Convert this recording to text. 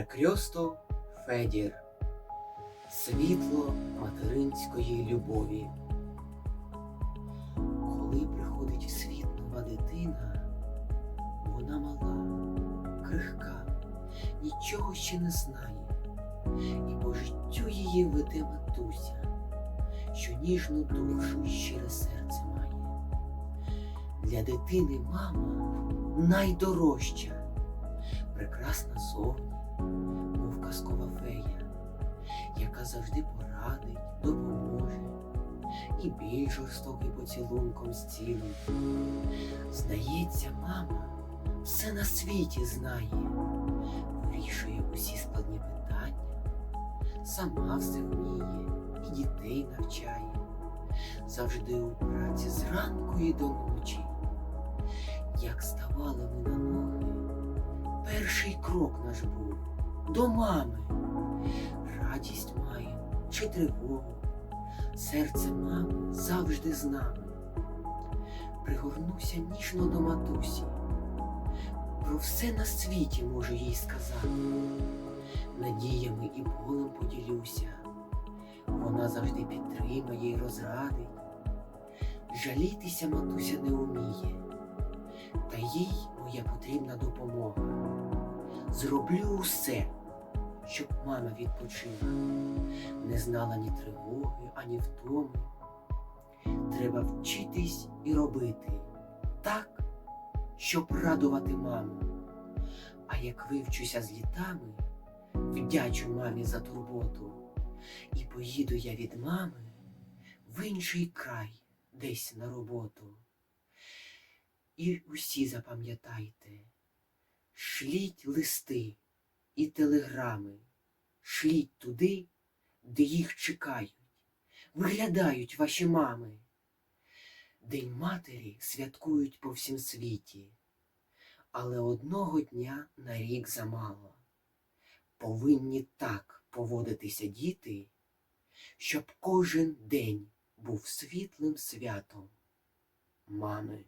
Крьосто Федір Світло материнської любові. Коли приходить в світ нова дитина, вона мала, крихка, нічого ще не знає, і по життю її веде матуся, що ніжну душу і щире серце має. Для дитини мама найдорожча, прекрасна зовні, мов казкова фея, яка завжди порадить, допоможе і біль жорстокий поцілунком зцілить. Здається, мама все на світі знає, вирішує усі складні питання, сама все вміє і дітей навчає, завжди у праці зранку і до ночі. Як ставали ми на ноги, перший крок наш був до мами. Радість маємо чи тривогу, серце мами завжди з нами. Пригорнуся ніжно до матусі, про все на світі можу їй сказати. Надіями і болем поділюся, вона завжди підтримає й розрадить. Жалітися матуся не уміє, та їй моя потрібна допомога. Зроблю усе, щоб мама відпочила, не знала ні тривоги, ані втоми. Треба вчитись і робити так, щоб радувати маму. А як вивчуся з літами, вдячу мамі за турботу, і поїду я від мами в інший край десь на роботу. І усі запам'ятайте, шліть листи і телеграми, шліть туди, де їх чекають, виглядають ваші мами. День матері святкують по всім світі, але одного дня на рік замало. Повинні так поводитися діти, щоб кожен день був світлим святом мами.